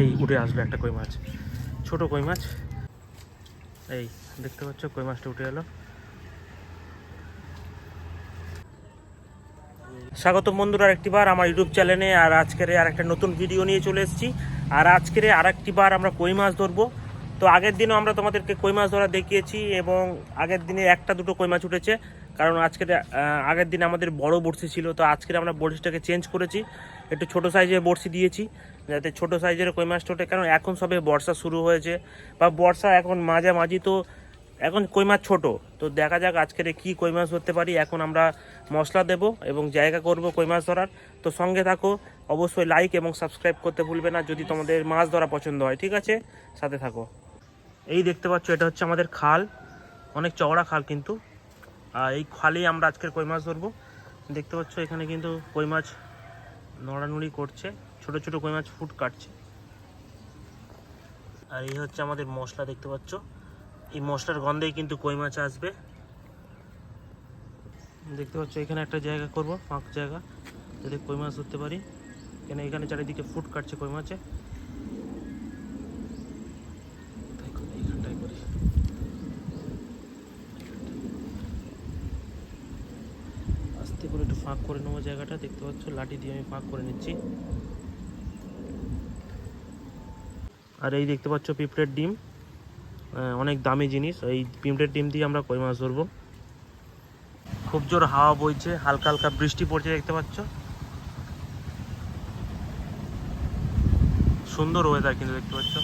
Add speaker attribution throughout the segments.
Speaker 1: এই উঠে আসবে একটা কই মাছ। ছোট কই মাছ। এই, দেখতে পাচ্ছ, কই মাছটা উঠে এলো। স্বাগত বন্ধুরা, আরেকটি বার আমার ইউটিউব চ্যানেলে আর আজকের আর একটা নতুন ভিডিও নিয়ে চলে এসেছি। আর আজকের আরেকটি বার আমরা কই মাছ ধরবো। তো আগের দিনও আমরা তোমাদেরকে কই মাছ ধরা দেখিয়েছি, এবং আগের দিনে একটা দুটো কই মাছ উঠেছে। কারণ আজকের আগের দিন আমাদের বড় বড়শি ছিল, তো আজকের আমরা বড়শিটাকে চেঞ্জ করেছি। একটু ছোট সাইজের বড়শি দিয়েছি। যাতে ছোট সাইজের কই মাছটা ওঠে। কারণ এখন সবে বর্ষা শুরু হয়েছে বা বর্ষা এখন মাঝামাঝি তো এখন কই মাছ ছোটো। তো দেখা যাক আজকের কি কই মাছ ধরতে পারি। এখন আমরা মশলা দেব এবং জায়গা করব কই মাছ ধরার। তো সঙ্গে থাকো, অবশ্যই লাইক এবং সাবস্ক্রাইব করতে ভুলবে না যদি তোমাদের মাছ ধরা পছন্দ হয়, ঠিক আছে? সাথে থাকো। এই দেখতে পাচ্ছ, এটা হচ্ছে আমাদের খাল। অনেক চওড়া খাল কিন্তু। আর এই খালেই আমরা আজকের কই মাছ ধরবো। দেখতে পাচ্ছ, এখানে কিন্তু কই মাছ নড়ানুড়ি করছে। ছোট ছোট কই মাছ ফুট কাটছে। আর এই হচ্ছে আমাদের মশলা, দেখতে পাচ্ছ? এই মশলার গন্ধেই কিন্তু কই মাছ আসবে। দেখতে পাচ্ছ, এখানে একটা জায়গা করব, ফাঁক জায়গা, যাতে কই মাছ ধরতে পারি। কেন এখানে চারিদিকে ফুট কাটছে কই মাছে। আস্তে করে একটু ফাঁক করে নেব জায়গাটা, দেখতে পাচ্ছ? লাঠি দিয়ে আমি ফাঁক করে নিচ্ছি। আর এই দেখতে পাচ্ছ পিঁপড়ের ডিম। অনেক দামি জিনিস। এই পিঁপড়ের ডিম দিয়ে আমরা কই মাছ ধরবো? খুব জোর হাওয়া বইছে, হালকা হালকা বৃষ্টি পড়ছে, দেখতে পাচ্ছ? সুন্দর ওয়েদার কিন্তু দেখতে পাচ্ছ।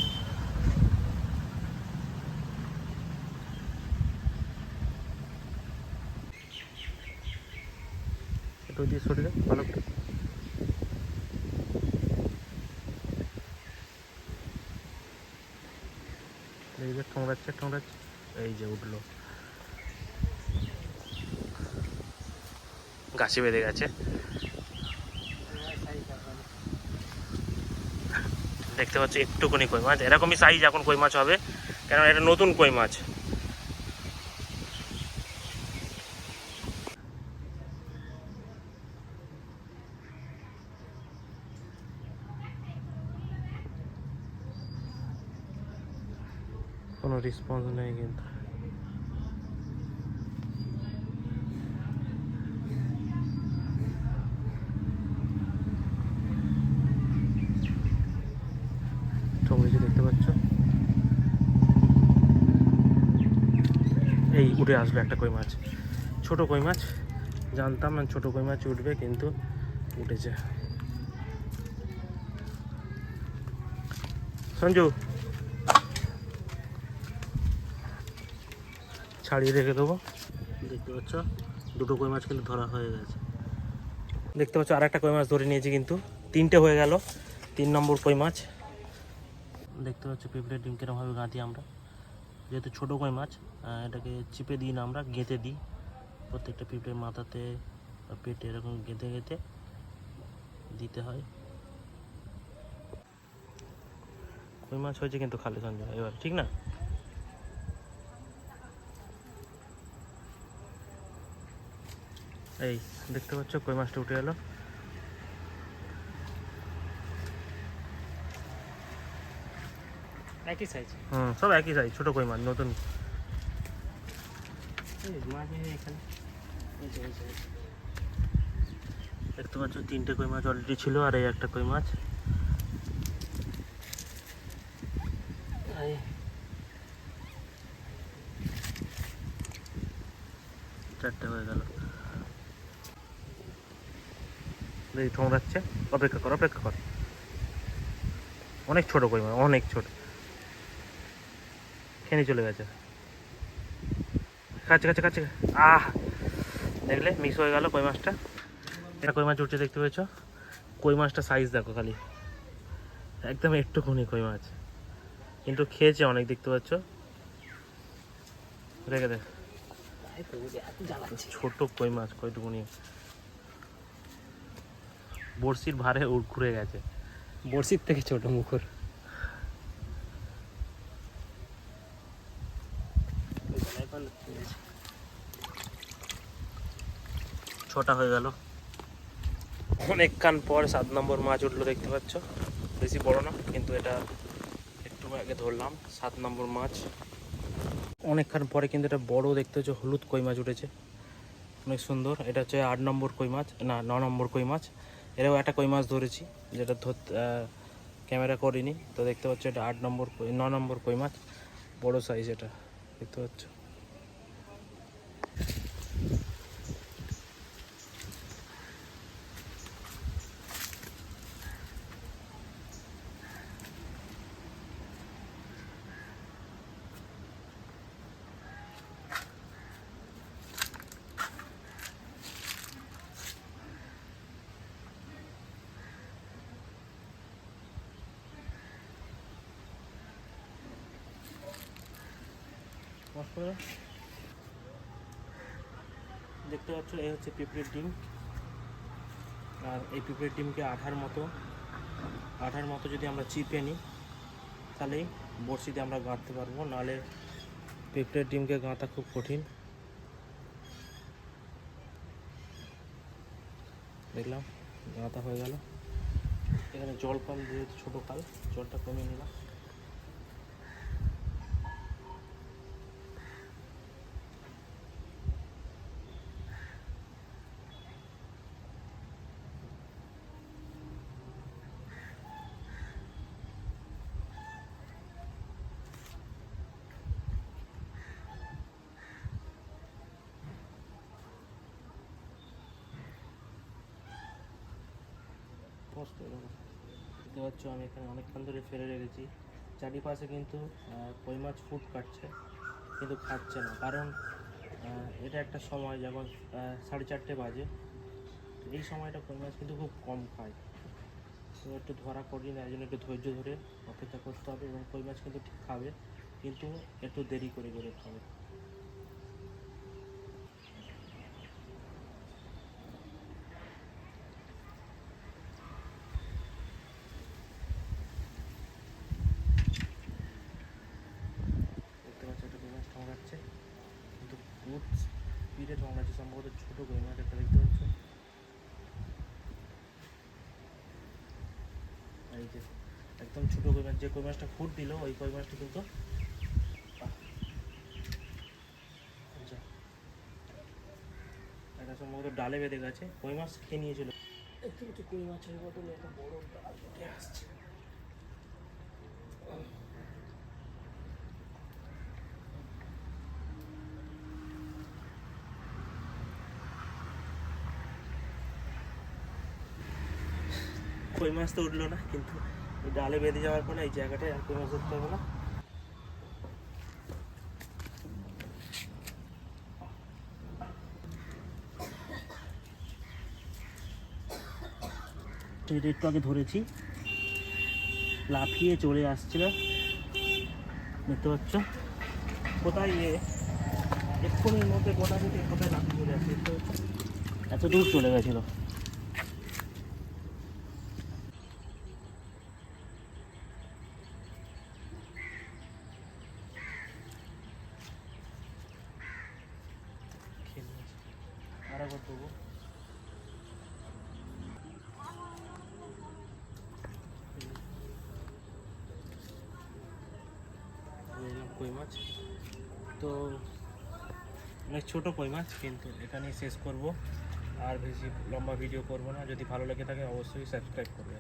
Speaker 1: একটু দিয়ে সরে ভালো করে। এই যে ঠোঁড়াচ্ছে ঠোঁড়াচ্ছে এই যে উঠল। গাছে বেঁধে গেছে। দেখতে পাচ্ছি, একটুখানি কই মাছ। এরকমই সাইজ এখন কই মাছ হবে। কেন এটা নতুন কই মাছ। রেসপন্স নেই কিন্তু। এই উঠে আসলো একটা কই মাছ। ছোট কই মাছ। জানতাম না ছোট কই মাছ উঠবে, কিন্তু উঠেছে। সঞ্জু ছাড়িয়ে রেখে দেবো। দেখতে পাচ্ছ? দুটো কই মাছ কিন্তু ধরা হয়ে গেছে। দেখতে পাচ্ছ আর একটা কই মাছ ধরে নিয়েছি কিন্তু। তিনটে হয়ে গেল, তিন নম্বর কই মাছ। দেখতে পাচ্ছ, পিঁপড়ের ডিম কিরমভাবে গাঁথি আমরা। যেহেতু ছোটো কই মাছ এটাকে চিপে দিই না আমরা, গেঁথে দিই। প্রত্যেকটা পিঁপড়ের মাথাতে পেটে এরকম গেঁথে গেঁথে দিতে হয়। কই মাছ হয়েছে কিন্তু খালি সঞ্জয়, এবার, ঠিক না? এই দেখতে পাচ্ছ কই মাছটা উঠে এলো?
Speaker 2: একই সাইজ
Speaker 1: হুম সব একই সাইজ ছোটো কই মাছ নতুন। দেখতে পাচ্ছ তিনটে কই মাছ অলরেডি ছিল আর এই একটা কই মাছ। চারটে হয়ে গেল। দেখি ঠোঁড়াচ্ছে অপেক্ষা কর অপেক্ষা কর। অনেক ছোট কই মাছ অনেক ছোট। খেয়ে চলে গেছে। কাছে কাছে কাছে আহ! দেখলে মিক্স হয়ে গেল কই মাছটা? এটা কই মাছ উঠছে দেখতে পেয়েছ? কই মাছটা সাইজ দেখো খালি। একদম একটুখানি কই মাছ। কিন্তু খেয়েছে অনেক দেখতে পাচ্ছ? রেখে দেখ। ছোট কই মাছ কয়টুকুনি? বড়শির ভারে উড় ঘুরে গেছে।
Speaker 2: বড়শির থেকে ছোট মুখর।
Speaker 1: ছটা হয়ে গেল। অনেকক্ষণ পর সাত নম্বর মাছ উঠল দেখতে পাচ্ছ? বেশি বড় না কিন্তু এটা একটু আগে ধরলাম সাত নম্বর মাছ। অনেকক্ষণ পরে কিন্তু এটা বড় দেখতে হচ্ছে হলুদ কই মাছ উঠেছে। অনেক সুন্দর এটা হচ্ছে আট নম্বর কই মাছ না ন নম্বর কই মাছ। এরাও একটা কই মাছ ধরেছি, যেটা ধর ক্যামেরা করিনি। তো দেখতে পাচ্ছ এটা আট নম্বর ন নম্বর কই মাছ, বড়ো সাইজ এটা। দেখতে পাচ্ছ? দেখতে পাচ্ছ, এই হচ্ছে পিঁপড়ের ডিম। আর এই পিঁপড়ের ডিমকে আঠার মতো আঠার মতো যদি আমরা চিপে নিই, তাহলেই বড়শিতে আমরা গাঁথতে পারব। নাহলে পিঁপড়ের ডিমকে গাঁথা খুব কঠিন। দেখলাম, গাঁথা হয়ে গেল। এখানে জল কম যেহেতু ছোটো খাল জলটা কমিয়ে নিলাম। কষ্ট এরকম। দেখতে পাচ্ছ, আমি এখানে অনেকক্ষণ ধরে ফেলে রেখেছি। চারিপাশে কিন্তু কই মাছ ফুট কাটছে, কিন্তু খাচ্ছে না। কারণ এটা একটা সময় যখন সাড়ে চারটে বাজে, এই সময়টা কই মাছ কিন্তু খুব কম খায়। তো একটু ধরা করি না, এই জন্য একটু ধৈর্য ধরে অপেক্ষা করতে হবে এবং কই মাছ কিন্তু ঠিক খাবে, কিন্তু একটু দেরি করে করে খাবে দেখতে পাচ্ছ একটা কই মাছ ঠোঙাচ্ছে কিন্তু খুব স্পিডে ঠোঙাচ্ছে সম্ভবত ছোটো কই মাছ একটা দেখতে পাচ্ছ। এই যে একদম ছোটো কই মাছ যে কই মাছটা ফুট দিল, ওই কই মাছটা কিন্তু আচ্ছা। এটা সম্ভবত ডালে বেঁধে গেছে, কই মাছ খেয়ে নিয়েছিল। কই মাছের বদলে একটা বড় ডাল আসছে। কই মাছ তো উঠল না, কিন্তু ডালে বেঁধে যাওয়ার পরে এই জায়গাটায় আর কই মাছ ধরতে হবে না। এটা একটু আগে ধরেছি। লাফিয়ে চলে আসছিল। দেখতে পাচ্ছ? কোথায় এ? এক্ষুনির মধ্যে গোটা কোথায় লাফিয়ে চলে আসছে এত দূর চলে গেছিল। কই মাছ। তো অনেক ছোটো কই মাছ, কিন্তু এখানেই শেষ করব। আর বেশি লম্বা ভিডিও করব না। যদি ভালো লেগে থাকে, অবশ্যই সাবস্ক্রাইব করবে।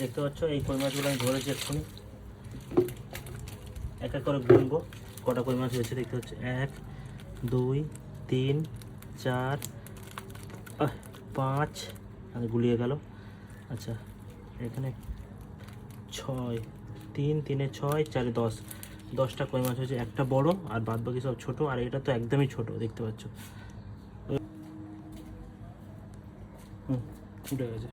Speaker 1: দেখতে পাচ্ছ, এই কই মাছগুলো আমি ধরেছি এক্ষুনি। এক এক করে গুনবো। কটা কই মাছ হয়েছে দেখতে হচ্ছে এক দুই, তিন, চার পাঁচ। আর গুলিয়ে গেল। আচ্ছা এখানে ছয়, তিন, তিনে ছয়, চারে দশ। দশটা কই মাছ হয়েছে? একটা বড় আর বাদ বাকি সব ছোট, আর এটা তো একদমই ছোট, দেখতে পাচ্ছ। হুম উঠে গেছে।